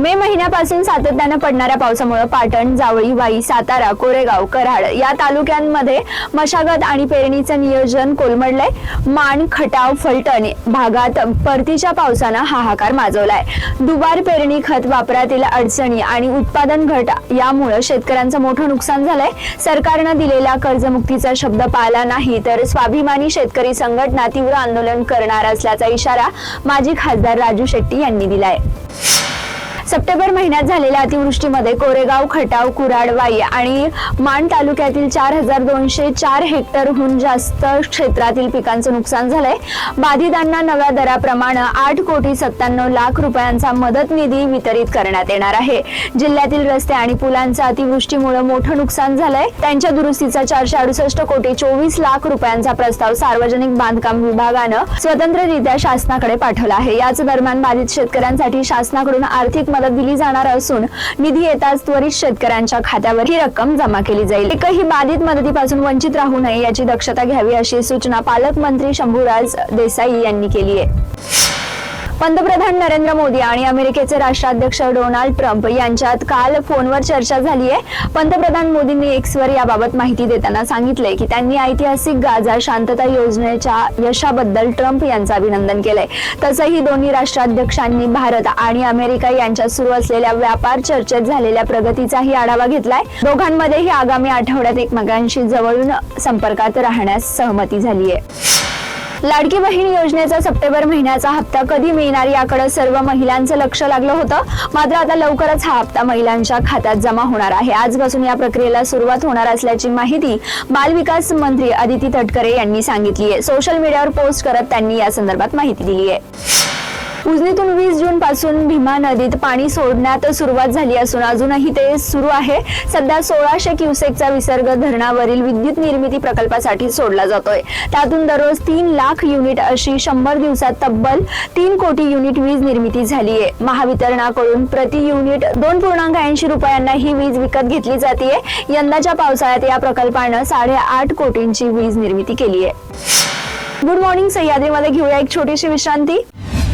मे महिन्यापासून सातत्यानं पडणाऱ्या पावसामुळे पाटण जावळी वाई सातारा कोरेगाव कराड या तालुक्यांमध्ये मशागत आणि पेरणीचं नियोजन कोलमडलंय. मान खटाव फलटण भागात परतीच्या पावसानं हाहाकार माजवलाय. दुबार पेरणी खत वापरातील अडचणी आणि उत्पादन घट यामुळे शेतकऱ्यांचं मोठं नुकसान झालंय. सरकारनं दिलेला कर्जमुक्तीचा शब्द पाळला नाही तर स्वाभिमानी शेतकरी संघटना तीव्र आंदोलन करणार असल्याचा इशारा माजी खासदार राजू शेट्टी यांनी दिलाय. सप्टेंबर महिन्यात झालेल्या अतिवृष्टीमध्ये कोरेगाव खटाव कुराड वाई आणि मान तालुक्यातील चार हजार दोनशे चार हेक्टरहून जास्त क्षेत्रातील पिकांचं नुकसान झालंय. बाधितांना नव्या दराप्रमाणे आठ कोटी सत्त्याण्णव लाख रुपयांचा मदत निधी वितरित करण्यात येणार आहे. जिल्ह्यातील रस्ते आणि पुलांचं अतिवृष्टीमुळे मोठं नुकसान झालंय. त्यांच्या दुरुस्तीचा चारशे अडुसष्ट कोटी चोवीस लाख रुपयांचा प्रस्ताव सार्वजनिक बांधकाम विभागानं स्वतंत्ररित्या शासनाकडे पाठवला आहे. याच दरम्यान बाधित शेतकऱ्यांसाठी शासनाकडून आर्थिक मदत दिली जाणार असून निधी येताच त्वरित शेतकऱ्यांच्या खात्यावर ही रक्कम जमा केली जाईल. एकही बाधित मदतीपासून वंचित राहू नये याची दक्षता घ्यावी अशी सूचना पालकमंत्री शंभूराज देसाई यांनी केली आहे. पंतप्रधान नरेंद्र मोदी आणि अमेरिकेचे राष्ट्राध्यक्ष डोनाल्ड ट्रम्प यांच्यात काल फोनवर चर्चा झाली आहे. पंतप्रधान मोदींनी एक्सवर याबाबत माहिती देताना सांगितले की त्यांनी ऐतिहासिक गाझा शांतता योजनेच्या यशाबद्दल ट्रम्प यांचं अभिनंदन केलंय. तसंही दोन्ही राष्ट्राध्यक्षांनी भारत आणि अमेरिका यांच्यात सुरू असलेल्या व्यापार चर्चेत झालेल्या प्रगतीचाही आढावा घेतलाय. दोघांमध्येही आगामी आठवड्यात एकमेकांशी जवळून संपर्कात राहण्यास सहमती झाली आहे लाडकी बहीण योजनेचा सप्टेंबर महिन्याचा हप्ता कधी मिळणार याकडे सर्व महिलांचं लक्ष लागलं होतं. मात्र आता लवकरच हा हप्ता महिलांच्या खात्यात जमा होणार आहे. आजपासून या प्रक्रियेला सुरुवात होणार असल्याची माहिती बालविकास मंत्री अदिती तटकरे यांनी सांगितली आहे. सोशल मीडियावर पोस्ट करत त्यांनी या संदर्भात माहिती दिली आहे. उजनीतून वीस जून पासून भीमा नदीत पाणी सोडण्यात सुरुवात झाली असून अजूनही ते सुरू आहे. सध्या सोळाशे क्युसेकचा विसर्ग धरणावरील विद्युत निर्मिती प्रकल्पासाठी सोडला जातोय. त्यातून दररोज तीन लाख युनिट अशी शंभर दिवसात तब्बल तीन कोटी युनिट वीज निर्मिती झाली आहे. महावितरणाकडून प्रति युनिट दोन पूर्णांक ऐंशी रुपयांना ही वीज विकत घेतली जाते यंदाच्या पावसाळ्यात या प्रकल्पानं साडेआठ कोटींची वीज निर्मिती केली आहे. गुड मॉर्निंग सह्याद्रीमध्ये घेऊया एक छोटीशी विश्रांती.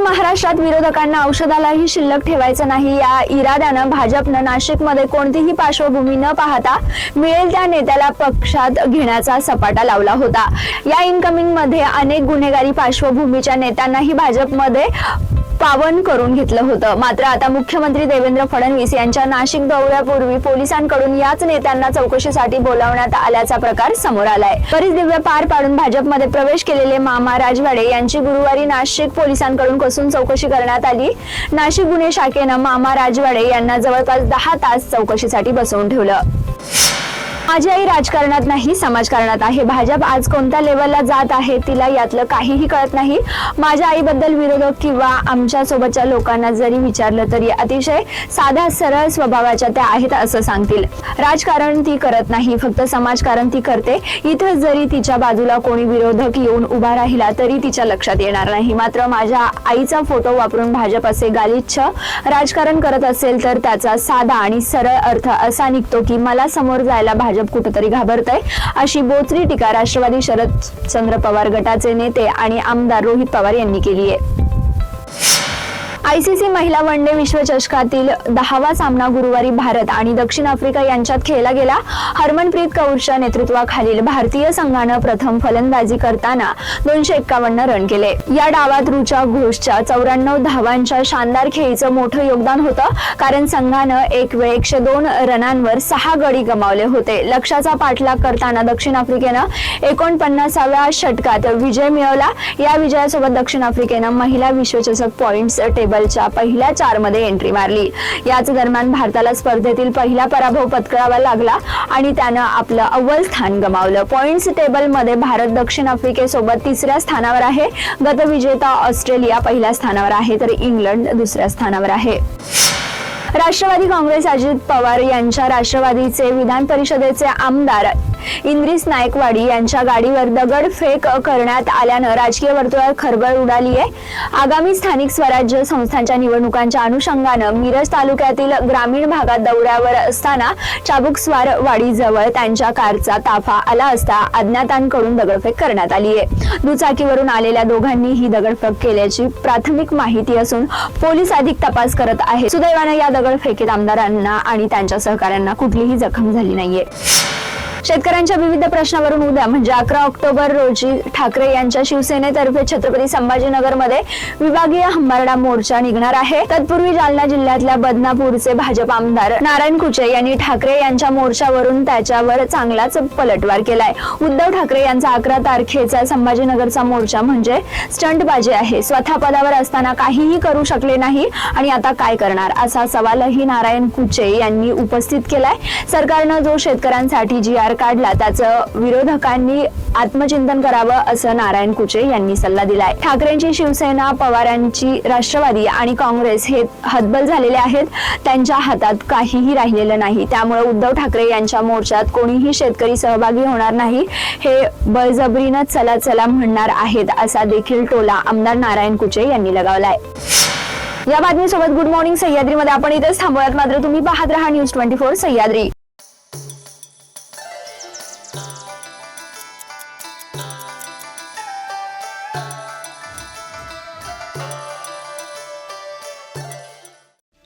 तर महाराष्ट्रात विरोधकांना औषधालाही शिल्लक ठेवायचं नाही. या इराद्यानं भाजपनं नाशिकमध्ये कोणतीही पार्श्वभूमी न पाहता मिळेल त्या नेत्याला पक्षात घेण्याचा सपाटा लावला होता. या इनकमिंगमध्ये अनेक गुन्हेगारी पार्श्वभूमीच्या नेत्यांनाही भाजपमध्ये पावन करून घेतलं होतं. मात्र आता मुख्यमंत्री देवेंद्र फडणवीस यांच्या नाशिक दौऱ्यापूर्वी पोलिसांकडून याच नेत्यांना चौकशीसाठी बोलावण्यात आल्याचा प्रकार समोर आलाय. बरीच दिव्य पार पाडून भाजपमध्ये प्रवेश केलेले मामा राजवाडे यांची गुरुवारी नाशिक पोलिसांकडून कसून चौकशी करण्यात आली. नाशिक गुन्हे शाखेनं मामा राजवाडे यांना जवळपास दहा तास चौकशीसाठी बसवून ठेवलं. माझी आई राजकारणात नाही समाजकारणात आहे. भाजप आज कोणत्या लेवलला जात आहे तिला यातलं काहीही कळत नाही. माझ्या आईबद्दल विरोधक किंवा आमच्या सोबतच्या लोकांना जरी विचारलं तरी अतिशय साध्या सरळ स्वभावाच्या त्या आहेत असं सांगतील. राजकारण ती करत नाही फक्त समाजकारण ती करते. इथं जरी तिच्या बाजूला कोणी विरोधक येऊन उभा राहिला तरी तिच्या लक्षात येणार नाही. मात्र माझ्या आईचा फोटो वापरून भाजप असे गालिच्छ राजकारण करत असेल तर त्याचा साधा आणि सरळ अर्थ असा निघतो की मला समोर जायला भाजप कुठेतरी घाबरतय. अशी बोचरी टीका राष्ट्रवादी शरद चंद्र पवार गटाचे नेते आणि आमदार रोहित पवार यांनी केली आहे. आयसीसी महिला वन डे विश्वचषकातील दहावा सामना गुरुवारी भारत आणि दक्षिण आफ्रिका यांच्यात खेळला गेला. हरमनप्रीत कौरच्या नेतृत्वाखालील भारतीय संघानं प्रथम फलंदाजी करताना दोनशे एक्कावन्न रन केले. या डावात रुचा घोषच्या चौऱ्याण्णव धावांच्या शानदार खेळीचं मोठं योगदान होतं कारण संघानं एक वेळ एकशे दोन रनांवर सहा गडी गमावले होते. लक्षाचा पाठलाग करताना दक्षिण आफ्रिकेनं एकोणपन्नासाव्या षटकात विजय मिळवला. या विजयासोबत दक्षिण आफ्रिकेनं महिला विश्वचषक पॉइंट्स वर्ल्डच्या पहिल्या चारमध्ये एंट्री मारली. याच दरम्यान भारताला स्पर्धेतील पहिला पराभव पत्करावा लागला आणि त्यानं आपलं अव्वल स्थान गमावलं. पॉइंट्स टेबलमध्ये भारत दक्षिण आफ्रिकेसोबत तिसऱ्या स्थानावर आहे. गतविजेता ऑस्ट्रेलिया पहिल्या स्थानावर आहे तर इंग्लंड दुसऱ्या स्थानावर आहे. राष्ट्रवादी काँग्रेस अजित पवार यांच्या राष्ट्रवादीचे विधान परिषदेचे आमदार इंद्रिस नायकवाडी यांच्या गाडीवर दगडफेक करण्यात आल्यानं राजकीय वर्तुळात खळबळ उडाली आहे. आगामी स्थानिक स्वराज्य संस्थांच्या निवडणुकांच्या अनुषंगानं मिरज तालुक्यातील ग्रामीण भागात दौऱ्यावर असताना चाबुकस्वार वाडीजवळ त्यांच्या कारचा ताफा आला असता अज्ञातांकडून दगडफेक करण्यात आली आहे. दुचाकीवरून आलेल्या दोघांनी ही दगडफेक केल्याची प्राथमिक माहिती असून पोलीस अधिक तपास करत आहेत. सुदैवानं या दगडफेकीत आमदारांना आणि त्यांच्या सहकाऱ्यांना कुठलीही जखम झाली नाहीये. शेतकऱ्यांच्या विविध प्रश्नावरून उद्या म्हणजे अकरा ऑक्टोबर रोजी ठाकरे यांच्या शिवसेनेतर्फे छत्रपती संभाजीनगरमध्ये विभागीय हंबारडा मोर्चा निघणार आहे. तत्पूर्वी जालना जिल्ह्यातल्या बदनापूरचे भाजप आमदार नारायण कुचे यांनी ठाकरे यांच्या मोर्चावरून त्याच्यावर चांगलाच पलटवार केलाय. उद्धव ठाकरे यांचा अकरा तारखेचा संभाजीनगरचा मोर्चा म्हणजे स्टंटबाजी आहे. स्वतः पदावर असताना काहीही करू शकले नाही आणि आता काय करणार? असा सवालही नारायण कुचे यांनी उपस्थित केलाय. सरकारनं जो शेतकऱ्यांसाठी जी आर काढला त्याचं विरोधकांनी आत्मचिंतन करावं असं नारायण कुचे यांनी सल्ला दिलाय. ठाकरेंची शिवसेना पवारांची राष्ट्रवादी आणि काँग्रेस हे हतबल झालेले आहेत. त्यांच्या हातात काहीही राहिलेलं नाही. त्यामुळे उद्धव ठाकरे यांच्या मोर्चात कोणीही शेतकरी सहभागी होणार नाही. हे बळजबरीनं चला चला म्हणणार आहेत असा देखील टोला आमदार नारायण कुचे यांनी लगावलाय. या बातमीसोबत गुड मॉर्निंग सह्याद्रीमध्ये आपण इथेच थांबूयात. मात्र तुम्ही पाहत रहा न्यूज ट्वेंटी फोर सह्याद्री.